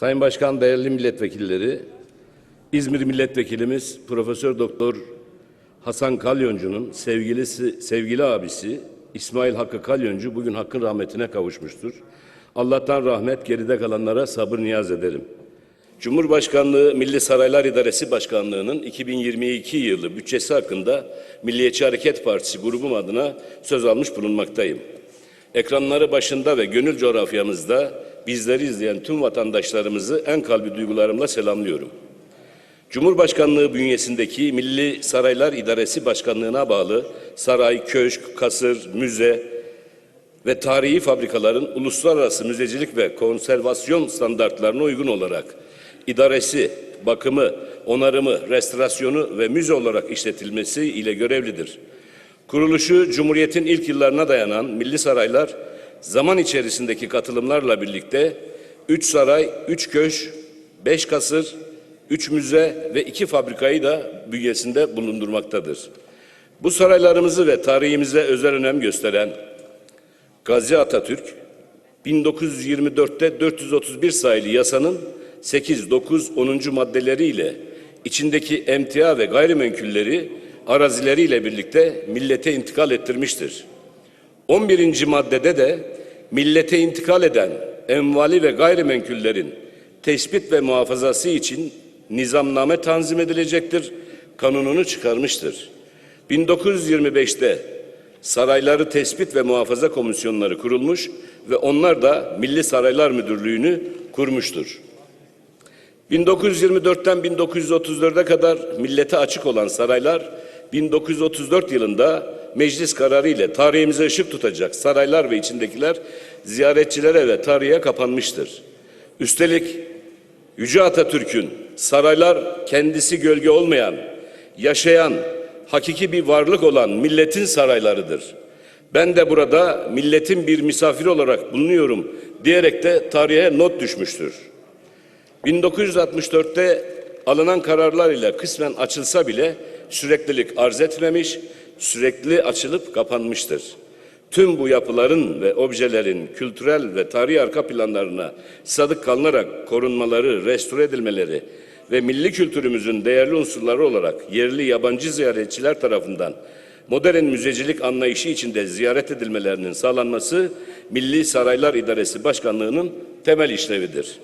Sayın Başkan, değerli milletvekilleri, İzmir Milletvekilimiz Profesör Doktor Hasan Kalyoncu'nun sevgilisi, sevgili abisi İsmail Hakkı Kalyoncu bugün Hakk'ın rahmetine kavuşmuştur. Allah'tan rahmet, geride kalanlara sabır niyaz ederim. Cumhurbaşkanlığı Milli Saraylar İdaresi Başkanlığı'nın 2022 yılı bütçesi hakkında Milliyetçi Hareket Partisi grubum adına söz almış bulunmaktayım. Ekranları başında ve gönül coğrafyamızda bizleri izleyen tüm vatandaşlarımızı en kalbi duygularımla selamlıyorum. Cumhurbaşkanlığı bünyesindeki Milli Saraylar İdaresi Başkanlığı'na bağlı saray, köşk, kasır, müze ve tarihi fabrikaların uluslararası müzecilik ve konservasyon standartlarına uygun olarak idaresi, bakımı, onarımı, restorasyonu ve müze olarak işletilmesi ile görevlidir. Kuruluşu Cumhuriyet'in ilk yıllarına dayanan Milli Saraylar zaman içerisindeki katılımlarla birlikte 3 saray, 3 köşk, 5 kasır, 3 müze ve 2 fabrikayı da bünyesinde bulundurmaktadır. Bu saraylarımızı ve tarihimize özel önem gösteren Gazi Atatürk 1924'te 431 sayılı yasanın 8, 9, 10. maddeleriyle içindeki emtia ve gayrimenkulleri arazileriyle birlikte millete intikal ettirmiştir. 11. maddede de millete intikal eden envali ve gayrimenkullerin tespit ve muhafazası için nizamname tanzim edilecektir, kanununu çıkarmıştır. 1925'te sarayları tespit ve muhafaza komisyonları kurulmuş ve onlar da Milli Saraylar Müdürlüğü'nü kurmuştur. 1924'ten 1934'e kadar millete açık olan saraylar 1934 yılında meclis kararı ile tarihimize ışık tutacak saraylar ve içindekiler ziyaretçilere ve tarihe kapanmıştır. Üstelik Yüce Atatürk'ün saraylar kendisi gölge olmayan, yaşayan, hakiki bir varlık olan milletin saraylarıdır. Ben de burada milletin bir misafiri olarak bulunuyorum diyerek de tarihe not düşmüştür. 1964'te alınan kararlar ile kısmen açılsa bile süreklilik arz etmemiş, sürekli açılıp kapanmıştır. Tüm bu yapıların ve objelerin kültürel ve tarihi arka planlarına sadık kalınarak korunmaları, restore edilmeleri ve milli kültürümüzün değerli unsurları olarak yerli yabancı ziyaretçiler tarafından modern müzecilik anlayışı içinde ziyaret edilmelerinin sağlanması Milli Saraylar İdaresi Başkanlığı'nın temel işlevidir.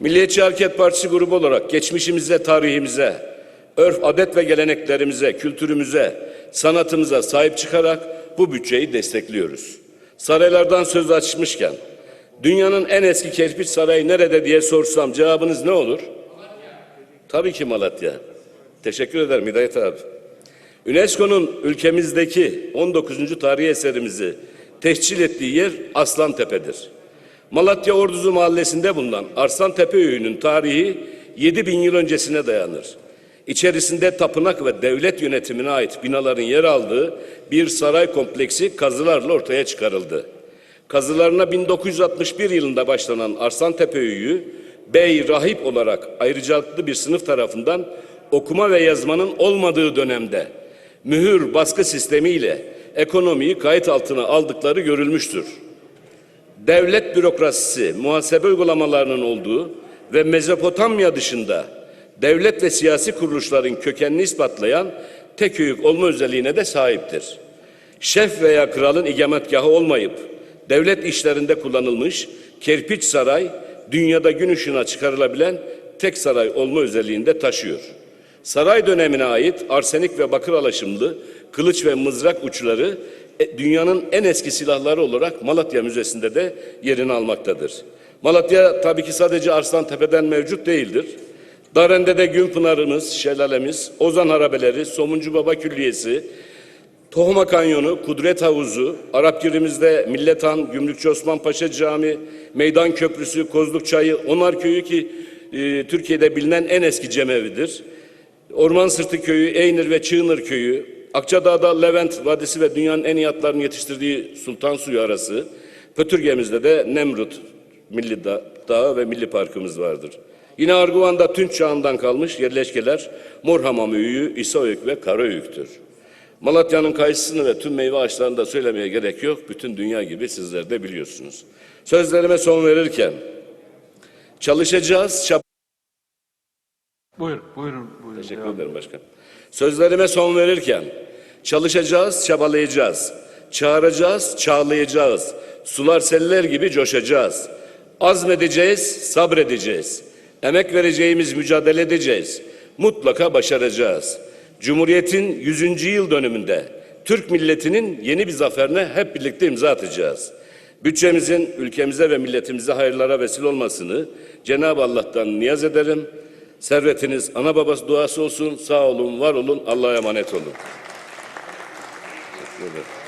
Milliyetçi Hareket Partisi grubu olarak geçmişimize, tarihimize, örf, adet ve geleneklerimize, kültürümüze, sanatımıza sahip çıkarak bu bütçeyi destekliyoruz. Saraylardan söz açmışken, dünyanın en eski kerpiç sarayı nerede diye sorsam cevabınız ne olur? Tabii ki Malatya. Teşekkür ederim Hidayet abi. UNESCO'nun ülkemizdeki 19. tarihi eserimizi tescil ettiği yer Aslantepe'dir. Malatya Orduzu mahallesinde bulunan ArslantepeÖyü'nün tarihi 7000 yıl öncesine dayanır. İçerisinde tapınak ve devlet yönetimine ait binaların yer aldığı bir saray kompleksi kazılarla ortaya çıkarıldı. Kazılarına 1961 yılında başlanan Arslantepe Öyü'yü bey rahip olarak ayrıcalıklı bir sınıf tarafından okuma ve yazmanın olmadığı dönemde mühür baskı sistemiyle ekonomiyi kayıt altına aldıkları görülmüştür devlet bürokrasisi, muhasebe uygulamalarının olduğu ve Mezopotamya dışında devlet ve siyasi kuruluşların kökenini ispatlayan tek hüyük olma özelliğine de sahiptir. Şef veya kralın ikametgahı olmayıp devlet işlerinde kullanılmış kerpiç saray dünyada gün ışığına çıkarılabilen tek saray olma özelliğini de taşıyor. Saray dönemine ait arsenik ve bakır alaşımlı kılıç ve mızrak uçları e, dünyanın en eski silahları olarak Malatya Müzesi'nde de yerini almaktadır. Malatya tabii ki sadece Arslan Tepe'den mevcut değildir. Darende'de Günpınar'ımız, şelalemiz, Ozan Harabeleri, Somuncu Baba Külliyesi, Tohuma Kanyonu, Kudret Havuzu, Arapgirimizde Millet Han, Gümrükçü Osman Paşa Camii, Meydan Köprüsü, Kozluk Çayı, Onar Köyü ki e, Türkiye'de bilinen en eski cemevidir. Orman Sırtı Köyü, Eynir ve Çığınır Köyü, Akçadağ'da Levent Vadisi ve dünyanın en iyi atlarını yetiştirdiği Sultan Suyu arası, Pötürge'mizde de Nemrut Milli Da- Dağı ve Milli Parkımız vardır. Yine Arguvan'da Tunç çağından kalmış yerleşkeler Morhamam Öyüğü, İsaöyük ve Karaöyük'tür. Malatya'nın kayısısını ve tüm meyve ağaçlarını da söylemeye gerek yok. Bütün dünya gibi sizler de biliyorsunuz. Sözlerime son verirken Çalışacağız, çab- Buyur, buyurun, buyurun. Teşekkür Devam. ederim başkan. Sözlerime son verirken çalışacağız, çabalayacağız. Çağıracağız, çağlayacağız. Sular seller gibi coşacağız. Azmedeceğiz, sabredeceğiz. Emek vereceğimiz mücadele edeceğiz. Mutlaka başaracağız. Cumhuriyetin 100. yıl dönümünde Türk milletinin yeni bir zaferine hep birlikte imza atacağız. Bütçemizin ülkemize ve milletimize hayırlara vesile olmasını Cenab-ı Allah'tan niyaz ederim. Servetiniz ana babası duası olsun. Sağ olun, var olun. Allah'a emanet olun. Teşekkür.